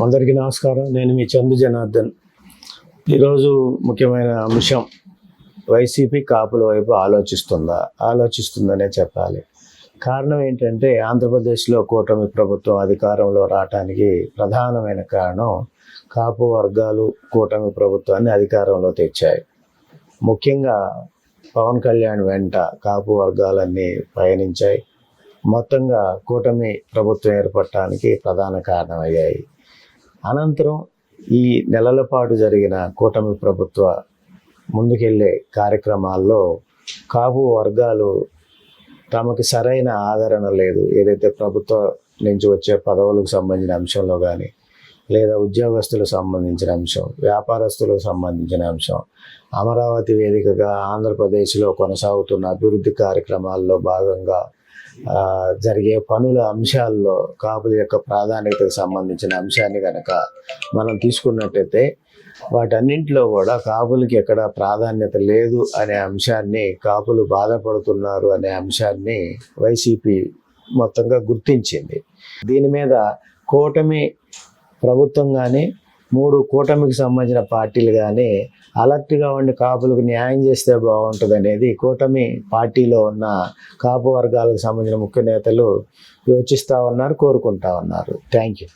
అందరికీ నమస్కారం. నేను మీ చందు జనార్దన్. ఈరోజు ముఖ్యమైన అంశం వైసీపీ కాపుల వైపు ఆలోచిస్తుందా? ఆలోచిస్తుందనే చెప్పాలి. కారణం ఏంటంటే ఆంధ్రప్రదేశ్లో కూటమి ప్రభుత్వం అధికారంలో రావటానికి ప్రధానమైన కారణం కాపు వర్గాలు కూటమి ప్రభుత్వాన్ని అధికారంలో తెచ్చాయి. ముఖ్యంగా పవన్ కళ్యాణ్ వెంట కాపు వర్గాలన్నీ పయనించాయి. మొత్తంగా కూటమి ప్రభుత్వం ఏర్పడటానికి ప్రధాన కారణమయ్యాయి. అనంతరం ఈ నెలల పాటు జరిగిన కూటమి ప్రభుత్వ ముందుకెళ్ళే కార్యక్రమాల్లో కాపు వర్గాలు తమకి సరైన ఆదరణ లేదు. ఏదైతే ప్రభుత్వం నుంచి వచ్చే పదవులకు సంబంధించిన అంశంలో కానీ లేదా ఉద్యోగస్తులకు సంబంధించిన అంశం వ్యాపారస్తులకు సంబంధించిన అంశం అమరావతి వేదికగా ఆంధ్రప్రదేశ్లో కొనసాగుతున్న అభివృద్ధి కార్యక్రమాల్లో భాగంగా జరిగే పనుల అంశాల్లో కాపుల యొక్క ప్రాధాన్యతకు సంబంధించిన అంశాన్ని కనుక మనం తీసుకున్నట్టయితే వాటన్నింటిలో కూడా కాపులకి ఎక్కడ ప్రాధాన్యత లేదు అనే అంశాన్ని కాపులు బాధపడుతున్నారు అనే అంశాన్ని వైసీపీ మొత్తంగా గుర్తించింది. దీని మీద కూటమి ప్రభుత్వం కానీ మూడు కూటమికి సంబంధించిన పార్టీలు కానీ అలర్ట్గా ఉండి కాపులకు న్యాయం చేస్తే బాగుంటుంది అనేది కూటమి పార్టీలో ఉన్న కాపు వర్గాలకు సంబంధించిన ముఖ్య నేతలు యోచిస్తూ ఉన్నారు కోరుకుంటా ఉన్నారు. Thank you